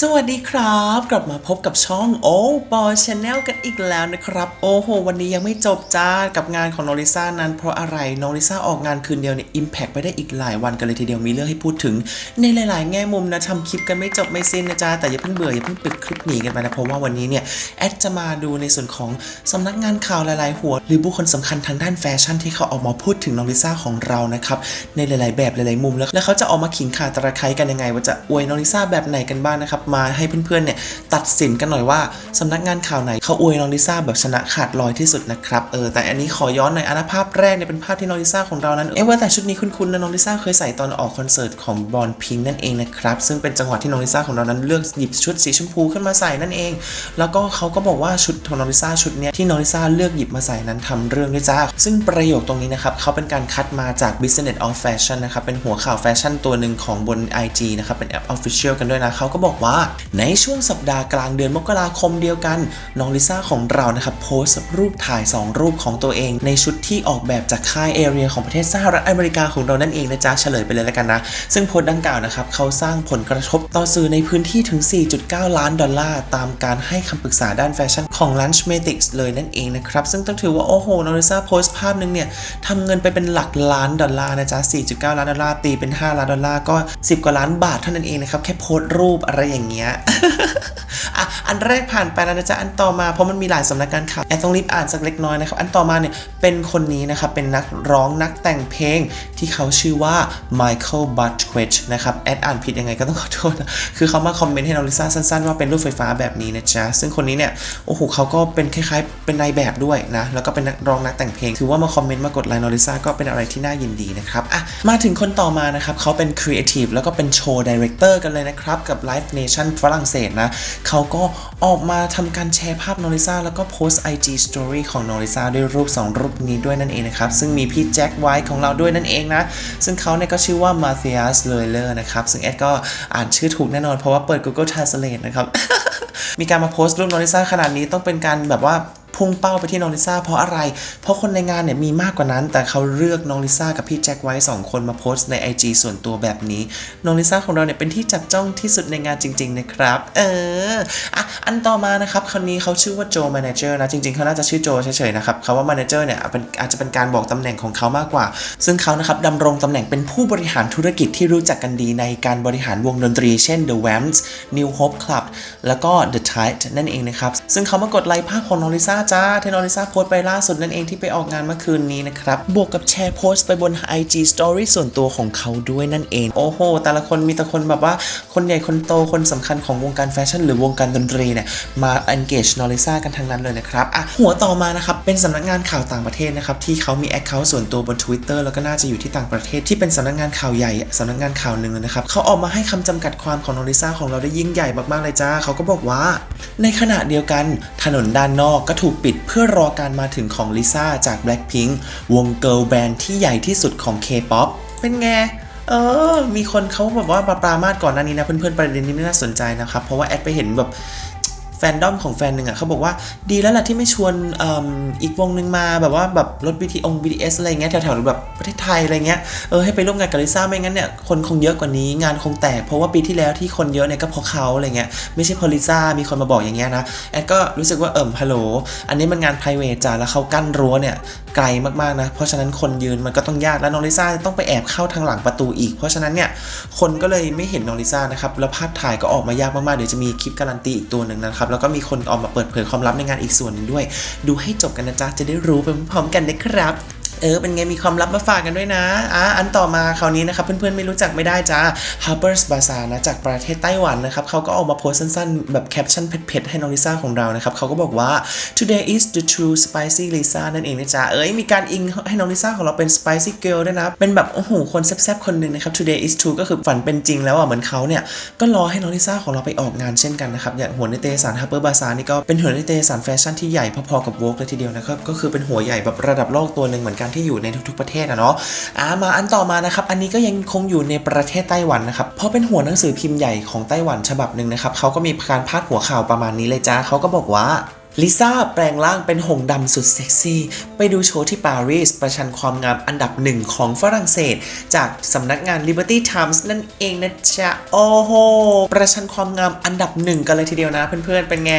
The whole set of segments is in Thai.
สวัสดีครับ กลับมาพบกับช่องโอ้ปอชแนลกันอีกแล้วนะครับ โอ้โห วันนี้ยังไม่จบจ้ากับงานของโนริซ่านั้น เพราะอะไรโนริซ่าออกงานคืนเดียวเนี่ยอิมแพกไปได้อีกหลายวันกันเลยทีเดียวมีเรื่องให้พูดถึง ในหลาย ๆ แง่มุมนะทำคลิปกันไม่จบไม่สิ้นนะจ๊ะแต่อย่าเพิ่งเบื่ออย่าเพิ่งปิดคลิปหนีกันไปนะเพราะว่าวันนี้เนี่ยแอดจะมาดูในส่วนของสำนักงานข่าวหลาย ๆ หัว หรือบุคคลสำคัญทางด้านแฟชั่นที่เขาออกมาพูดถึงโนริซ่าของเรานะครับในหลาย ๆ แบบหลาย ๆ มุมแล้วแล้วเขาจะออกมาขิงขาตะไคร้กันยังไง ว่าจะอวยโนริซ่าแบบไหนกันบ้างนะครับมาให้เพื่อนๆเนี่ยตัดสินกันหน่อยว่าสำนักงานข่าวไหนเขาอวยโนริซ่าแบบชนะขาดลอยที่สุดนะครับเออแต่อันนี้ขอย้อนหน่อยอันภาพแรกเนี่ยเป็นภาพที่โนริซ่าของเรานั้นเอ๊ะว่าแต่ชุดนี้คุ้นๆนะโนริซ่าเคยใส่ตอนออกคอนเสิร์ตของบอลพิงนั่นเองนะครับซึ่งเป็นจังหวะที่โนริซ่าของเรานั้นเลือกหยิบชุดสีชมพูขึ้นมาใส่นั่นเอง แล้วก็เขาก็บอกว่าชุดของโนริซ่าชุดเนี้ยที่โนริซ่าเลือกหยิบมาใส่นั้นทำเรื่องด้วยจ้าซึ่งประโยคตรงนี้นะครับเขาเป็นการคัดมาจาก Business of Fashion นะครับเป็นหัวข่าวแฟชั่นตัวหนึ่งของบน IG นะครับเป็นแอป Official กันด้วยนะเขาก็บอกว่า ในช่วงสัปดาห์กลางเดือนมกราคมเดียวกัน น้องลิซ่าของเรานะครับโพสต์รูปถ่าย 2 รูปของตัวเอง ในชุดที่ออกแบบจากค่ายเอเรียของประเทศสหรัฐอเมริกาของเรานั่นเองนะจ๊ะเฉลยไปเลยแล้วกันนะ ซึ่งโพสต์ดังกล่าวนะครับเขาสร้างผลกระทบต่อสื่อในพื้นที่ถึง 4.9 ล้านดอลลาร์ตามการให้คำปรึกษาด้านแฟชั่นของ Lunchmatics เลยนั่นเองนะครับซึ่งต้องถือว่าโอ้โหน้อริซ่าโพสต์ภาพหนึงเนี่ยทำเงินไปเป็นหลักล้านดอลลาร์นะจ๊ะ4.9 ล้านดอลลาร์ตีเป็น 5 ล้านดอลลาร์ก็ 10 กว่าล้านบาทเท่านั้นเองนะครับแค่โพสต์รูปอะไรอย่างเงี้ยอะอันแรกผ่านไปแล้วนะจ๊ะอันต่อมาเพราะมันมีหลายสำนักงานข่าวแอดต้องรีบอ่านสักเล็กน้อยนะครับอันต่อมาเนี่ยเป็นคนนี้นะครับเป็นนักร้องนักแต่งเพลงที่เขาชื่อว่า Michael Buttigieg นะครับแอดอ่านผิดยังไงก็ต้องขอโทษนะคือเขามาคอมเมนต์ให้น้องลิซ่าสั้นๆ ว่าเป็นรูปไฟฟ้าแบบนี้นะจ๊ะซึ่งคนนี้เนี่ยโอ้โหเขาก็เป็นคล้ายๆ เป็นนายแบบด้วยนะแล้วก็เป็นนักร้องนักแต่งเพลงถือว่ามาคอมเมนต์มากดไลน์น้องลิซ่าก็เป็นอะไรที่น่ายินดีนะครับอะมาถึงคนต่อมานะครับเขาเป็นครีเอทีฟแล้วก็เป็นโชว์ดีเรคเตอร์กันเลยนะครับกับ Live Nation ฝรั่งเศสนะเขาก็ออกมาทำการแชร์ภาพโนริซ่าแล้วก็โพสต์ IG Story ของโนริซ่าด้วยรูป 2 รูปนี้ด้วยนั่นเองนะครับ ซึ่งมีพี่แจ็คไวท์ของเราด้วยนั่นเองนะ ซึ่งเขาเนี่ยก็ชื่อว่ามาเธียสเลเลอร์นะครับ ซึ่งแอดก็อ่านชื่อถูกแน่นอนเพราะว่าเปิด Google Translate นะครับมีการมาโพสต์รูปโนริซ่าขนาดนี้ต้องเป็นการแบบว่า พุ่งเป้าไปที่น้องลิซ่าเพราะอะไร เพราะคนในงานเนี่ยมีมากกว่านั้น แต่เขาเลือกน้องลิซ่ากับพี่แจ็คไว้สองคนมาโพสต์ใน IG ส่วนตัวแบบนี้ น้องลิซ่าของเราเนี่ยเป็นที่จับจ้องที่สุดในงานจริง ๆ นะครับ เอออะอันต่อมานะครับคนนี้เขาชื่อว่าโจแมเนเจอร์นะ จริงๆเขาน่าจะชื่อโจเฉยๆนะครับคำว่าแมเนเจอร์เนี่ยอาจจะเป็นการบอกตำแหน่งของเขามากกว่า ซึ่งเขานะครับดำรงตำแหน่งเป็นผู้บริหารธุรกิจที่รู้จักกันดีในการบริหารวงดนตรี เช่น The Vamps New Hope Club แล้วก็ The Tide นั่นเองนะครับซึ่งเขามากดไลค์ภาพของน้องลิซ่าจ้าที่น้องลิซ่าโพสต์ไปล่าสุดนั่นเองที่ไปออกงานเมื่อคืนนี้นะครับ บวกกับแชร์โพสต์ไปบน IG Story ส่วนตัวของเขาด้วยนั่นเอง โอ้โห แต่ละคนมีแต่คนแบบว่าคนใหญ่คนโตคนสำคัญของวงการแฟชั่นหรือวงการดนตรีเนี่ยมา engage นอริซ่ากันทั้งนั้นเลยนะครับอะหัวต่อมานะครับ เป็นสำนักงานข่าวต่างประเทศนะครับ ที่เขามี account ส่วนตัวบน Twitter แล้วก็น่าจะอยู่ที่ต่างประเทศที่เป็นสำนักงานข่าวใหญ่สำนักงานข่าวหนึ่งเลยนะครับเขาออกมาให้คำจำกัดความของนอริซ่าของเราได้ยิ่งใหญ่มากๆเลยจ้าเขาก็บอกว่า ในขณะเดียวกันถนนด้านนอกก็ถูกปิดเพื่อรอการมาถึงของลิซ่าจาก Blackpink วงเกิร์ลแบนด์ที่ใหญ่ที่สุดของ K-POP เป็นไงเออ มีคนเขาแบบว่าปรามาสก่อนหน้านี้นะ เพื่อนๆ ประเด็นนี้ไม่น่าสนใจนะครับ เพราะว่าแอดไปเห็นแบบ ฟนดอมของแฟนหนึ่งอะเขาบอกว่าดีแล้วล่ะที่ไม่ชวนอ,อีกวงหนึ่งมาแบบว่าแบบรถ BT อง BTS อะไรเงี้ยแถวๆแบบประเทศไทยอะไรเงี้ยเออให้ไปร่วมงานกับลิซ่าไม่งั้นเนี่ยคนคงเยอะกว่านี้งานคงแตกเพราะว่าปีที่แล้วที่คนเยอะเนี่ยก็เพราะเขาอะไรเงี้ยไม่ใช่เพราะลิซ่ามีคนมาบอกอย่างเงี้ยนะแอดก็รู้สึกว่าเอิ่มฮัลโหลอันนี้มันงาน p r i v a t จ้ะแล้วเขากั้นรั้วเนี่ย ไกลมากๆนะ เพราะฉะนั้นคนยืนมันก็ต้องยากแล้วน้องลิซ่าต้องไปแอบเข้าทางหลังประตูอีก เพราะฉะนั้นเนี่ยคนก็เลยไม่เห็นน้องลิซ่านะครับแล้วภาพถ่ายก็ออกมายากมากๆเดี๋ยวจะมีคลิปการันตีอีกตัวหนึ่งนะครับแล้วก็มีคนออกมาเปิดเผยความลับในงานอีกส่วนหนึ่งด้วย ดูให้จบกันนะจ๊ะจะได้รู้ไปพร้อมๆกันนะครับ เออเป็นไงมีความลับมาฝากกันด้วยนะอะอันต่อมาคราวนี้นะครับเพื่อนๆไม่รู้จักไม่ได้จ้า Harper's Bazaar นะจากประเทศไต้หวันนะครับเขาก็ออกมาโพสต์สั้นๆ แบบแคปชั่นเผ็ดๆให้น้องลิซ่าของเรานะครับเขาก็บอกว่า today is the true spicy Lisa นั่นเองนะจ๊ะเอ้ยมีการอิงให้น้องลิซ่าของเราเป็น spicy girl ด้วยนะ เป็นแบบโอ้โหคนแซ่บๆคนหนึ่งนะครับ today is true ก็คือฝันเป็นจริงแล้วอะเหมือนเขาเนี่ยก็รอให้น้องลิซ่าของเราไปออกงานเช่นกันนะครับอย่างหัวในเตสาร Harper Bazaar นี่ก็เป็นหัวในเตสารแฟชั่นที่ใหญ่พอๆกับ Vogue เลยทีเดียวนะครับก็คือเป็นหัวใหญ่แบบระดับโลกตัวหนึ่งเหมือนกันที่อยู่ในทุกๆประเทศอะเนาะอ่ามาอันต่อมานะครับ อันนี้ก็ยังคงอยู่ในประเทศไต้หวันนะครับ เพราะเป็นหัวหนังสือพิมพ์ใหญ่ของไต้หวันฉบับหนึ่งนะครับเขาก็มีการพาดหัวข่าวประมาณนี้เลยจ้าเขาก็บอกว่าลิซ่าแปลงร่างเป็นหงดำสุดเซ็กซี่ ไปดูโชว์ที่ปารีส ประชันความงามอันดับหนึ่งของฝรั่งเศส จากสำนักงาน Liberty Times นั่นเองนะจ๊ะ โอ้โห ประชันความงามอันดับหนึ่งกันเลยทีเดียวนะเพื่อนๆ เป็นไง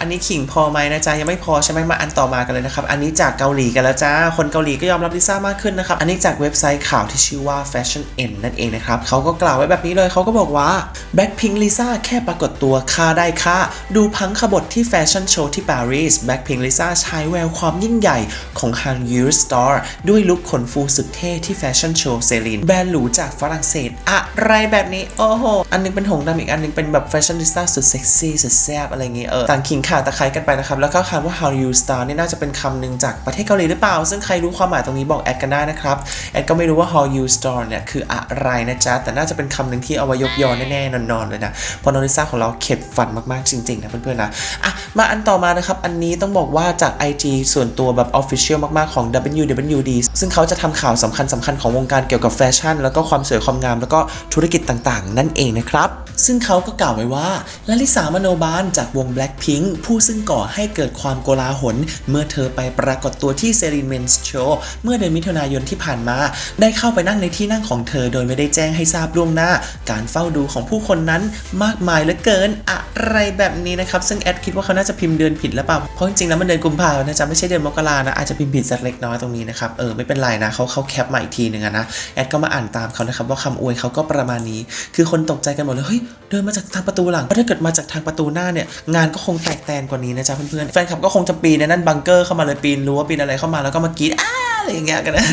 อันนี้ขิงพอไหมนะจ๊ะยังไม่พอใช่ไหมมาอันต่อมากันเลยนะครับ อันนี้จากเกาหลีกันแล้วจ้า คนเกาหลีก็ยอมรับลิซ่ามากขึ้นนะครับ อันนี้จากเว็บไซต์ข่าวที่ชื่อว่า Fashion N นั่นเองนะครับเขาก็กล่าวไว้แบบนี้เลยเขาก็บอกว่า Blackpink ลิซ่าแค่ปรากฏตัวค่าได้ค่าดูพังขบถที่แฟชั่นโชว์ที่ปารีส Blackpink ลิซ่าใช้แววความยิ่งใหญ่ของ Han y u Store ด้วยลุคขนฟูสุดเท่ที่แฟชั่นโชว์เซรินแบรนด์หรูจากฝรั่งเศส อะไรแบบนี้โอ้โหอันหนึงเป็นหงดำอีกอันนึงเป็นแบบแฟชั่นลิซ่าสุดเซ็กซี่สุดแซ่บอะไรอย่างงี้เออต่างขิงข่าตะไคร้กันไปนะครับ แล้วก็คำว่า How you star นี่น่าจะเป็นคำหนึ่งจากประเทศเกาหลีหรือเปล่า ซึ่งใครรู้ความหมายตรงนี้บอกแอดกันได้นะครับ แอดก็ไม่รู้ว่า How you star เนี่ยคืออะไรนะจ๊ะ แต่น่าจะเป็นคำหนึ่งที่เอาไว้ยกยอแน่ๆนอนๆเลยนะเพราะน้องลิซ่าของเราเข็ดฝันมากๆจริงๆนะเพื่อนๆนะอะมาอันต่อมานะครับ อันนี้ต้องบอกว่าจาก IG ส่วนตัวแบบ Official มากๆของ WWD ซึ่งเขาจะทำข่าวสำคัญสำคัญๆของวงการเกี่ยวกับแฟชั่น แล้วก็ความสวยความงามแล้วก็ธุรกิจต่างๆ นั่นเองนะครับซึ่งเขาก็กล่าวไว้ว่าลลิสามโนบาลจากวง Blackpink ผู้ซึ่งก่อให้เกิดความโกลาหล เมื่อเธอไปปรากฏตัวที่เซรีนเมนส์โชว์เมื่อเดือนมิถุนายนที่ผ่านมา ได้เข้าไปนั่งในที่นั่งของเธอโดยไม่ได้แจ้งให้ทราบล่วงหน้า การเฝ้าดูของผู้คนนั้นมากมายเหลือเกินอะไรแบบนี้นะครับ ซึ่งแอดคิดว่าเขาน่าจะพิมพ์เดือนผิดหรือเปล่าเพราะจริงๆแล้วมันเดือนกุมภาพันธ์นะจ๊ะไม่ใช่เดือนมกรานะอาจจะพิมพ์ผิดสักเล็กน้อยตรงนี้นะครับเออไม่เป็นไรนะเขาเขาแคปมาอีกทีหนึ่งนะแอดก็มาอ่านตามเขานะครับว่าคำอวยเขาก็ประมาณนี้ คือคนตกใจกันหมดเลยเฮ้ยเดินมาจากทางประตูหลังเพราะถ้าเกิดมาจากทางประตูหน้าเนี่ยงานก็คงแตกแตนกว่านี้นะจ๊ะเพื่อนๆแฟนคลับก็คงจะปีนในนั่นบังเกอร์เข้ามาเลยปีนรั้วปีนอะไรเข้ามาแล้วก็มากรีดอ้า อย่างเงี้ยกันนะ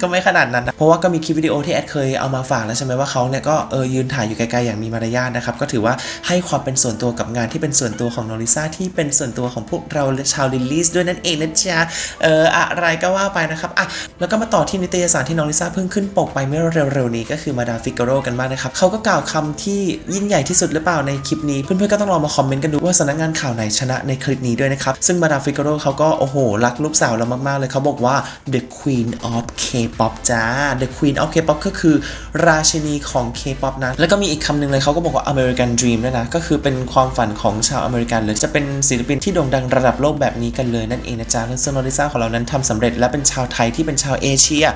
ก็ไม่ขนาดนั้นนะเพราะว่าก็มีคลิปวิดีโอที่แอดเคยเอามาฝากแล้วใช่ไหมว่าเขาเนี่ยก็เออยืนถ่ายอยู่ไกลๆอย่างมีมารยาทนะครับก็ถือว่าให้ความเป็นส่วนตัวกับงานที่เป็นส่วนตัวของโนริซ่าที่เป็นส่วนตัวของพวกเราชาวลิลลี่ด้วยนั่นเองนะจ๊ะเอออะไรก็ว่าไปนะครับอะแล้วก็มาต่อที่นิตยสารที่น้องลิซ่าเพิ่งขึ้นปกไปเมื่อเร็วๆนี้ก็คือมาดามฟิกโรกันบ้างนะครับเขาก็กล่าวคำที่ยิ่งใหญ่ที่สุดหรือเปล่าในคลิปนี้ เพื่อนๆก็ต้องลองมาคอมเมนต์กันดูว่าสำนักงานข่าวไหนชนะในคลิปนี้ด้วยนะครับ ซึ่งมาดามฟิกโรเขาก็โอ้โห รักลูกสาวเรามากๆเลยเขาบอกว่า the queen of K-pop จ้า the queen of K-pop ก็คือราชินีของ K-pop นะ แล้วก็มีอีกคำหนึ่งเลยเขาก็บอกว่า American Dream ด้วยนะ ก็คือเป็นความฝันของชาวอเมริกันเลยจะเป็นศิลปินที่โด่งดังระดับโลกแบบนี้กันเลยนั่นเองนะจ๊ะแล้วซึ่งโนริซ่าของเรานั้นทำสำเร็จและเป็นชาวไทยที่เป็นชาวเอเชีย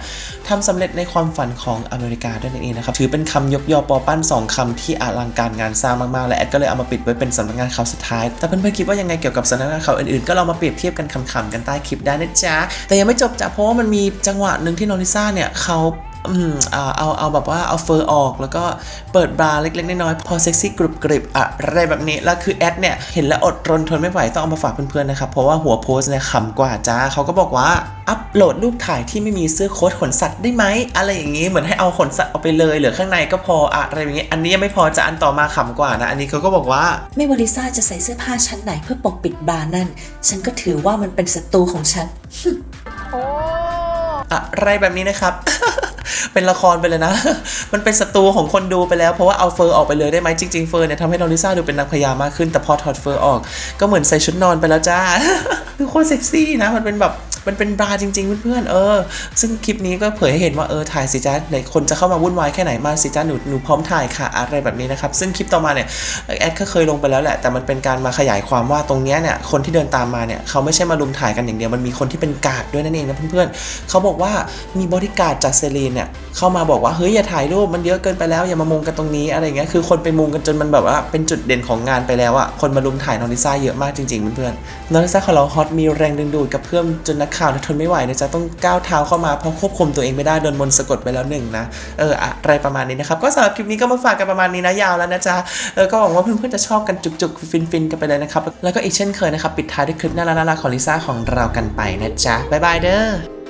ทำสำเร็จในความฝันของอเมริกาด้วยนั่นเองนะครับถือเป็นคำยกยอปอปั้นสองคำที่อลังการงานสร้างมากๆ และแอดก็เลยเอามาปิดไว้เป็นสำนักงานข่าวสุดท้าย แต่เพื่อนๆคิดว่ายังไงเกี่ยวกับสำนักงานข่าวอื่นๆก็ลองมาเปรียบเทียบกันขำๆกันใต้คลิปได้นะจ๊ะแต่ยังไม่จบจ้ะเพราะว่ามันมีจังหวะหนึ่งที่โนริซ่าเนี่ยเขาอืมเอาเอาเอาแบบว่าเอาเฟอร์ออกแล้วก็เปิดบาราเล็กๆน้อยๆพอเซ็กซี่กรุบกริบอะไรแบบนี้ แล้วคือแอดเนี่ย เห็นแล้วอดรนทนไม่ไหว ต้องเอามาฝากเพื่อนๆนะครับ เพราะว่าหัวโพสเนี่ยขำกว่าจ้าเขาก็บอกว่า อัปโหลดรูปถ่ายที่ไม่มีเสื้อโค้ทขนสัตว์ได้ไหม อะไรอย่างนี้เหมือนให้เอาขนสัตว์เอาไปเลยเหลือข้างในก็พออะไรอย่างนี้ อันนี้ยังไม่พอจะอันต่อมาขำกว่านะ อันนี้เขาก็บอกว่า ไม่ว่าลิซ่าจะใส่เสื้อผ้าชั้นไหนเพื่อปกปิดบาร์นั่นฉันก็ถือว่ามันเป็นศัตรูของฉันอ อะไรแบบนี้นะครับ เป็นละครไปเลยนะ มันเป็นศัตรูของคนดูไปแล้ว เพราะว่าเอาเฟอร์ออกไปเลยได้ไหมจริงๆเฟอร์เนี่ยทำให้น้องลิซ่าดูเป็นนางพญามากขึ้นแต่พอถอดเฟอร์ออก ก็เหมือนใส่ชุดนอนไปแล้วจ้าคือโคตรเซ็กซี่นะมันเป็นแบบ มันเป็นบราจริง ๆ เพื่อนๆเออ ซึ่งคลิปนี้ก็เผยให้เห็นว่าเออถ่ายสิจ้าไหนคนจะเข้ามาวุ่นวายแค่ไหนมาสิจ้าหนูหนูพร้อมถ่ายค่ะอะไรแบบนี้นะครับ ซึ่งคลิปต่อมาเนี่ยแอดก็เคยลงไปแล้วแหละแต่มันเป็นการมาขยายความว่าตรงเนี้ยเนี่ยคนที่เดินตามมาเนี่ยเขาไม่ใช่มาลุมถ่ายกันอย่างเดียวมันมีคนที่เป็นกาดด้วยนั่นเองนะเพื่อนๆเขาบอกว่ามีบริการจากเซรีนเนี่ยเข้ามาบอกว่าเฮ้ยอย่าถ่ายรูปมันเยอะเกินไปแล้วอย่ามามุงกันตรงนี้อะไรเงี้ยคือคนไปมุงกันจนมันแบบว่าเป็นจุดเด่นของงานไปแล้วอะคนมาลุมถ่ายนองลิซ่าเยอะมากจริงๆเพื่อนๆนองลิซ่าของเราฮอตมีแรงดึงดูดกับเพื่อนจนนักข่าวเนี่ยทนไม่ไหวนะจ๊ะต้องก้าวเท้าเข้ามาเพราะควบคุมตัวเองไม่ได้โดนมนต์สะกดไปแล้วหนึ่งนะเอออะไรประมาณนี้นะครับก็สำหรับคลิปนี้ก็มาฝากกันประมาณนี้นะยาวแล้วนะจ๊ะเออก็หวังว่าเพื่อนๆจะชอบกันจุกๆฟินๆกันไปเลยนะครับแล้วก็อีกเช่นเคยนะครับปิดท้ายด้วยคลิปน่ารักๆของลิซ่าของเรากันไปนะจ๊ะบ๊ายบายเด้อ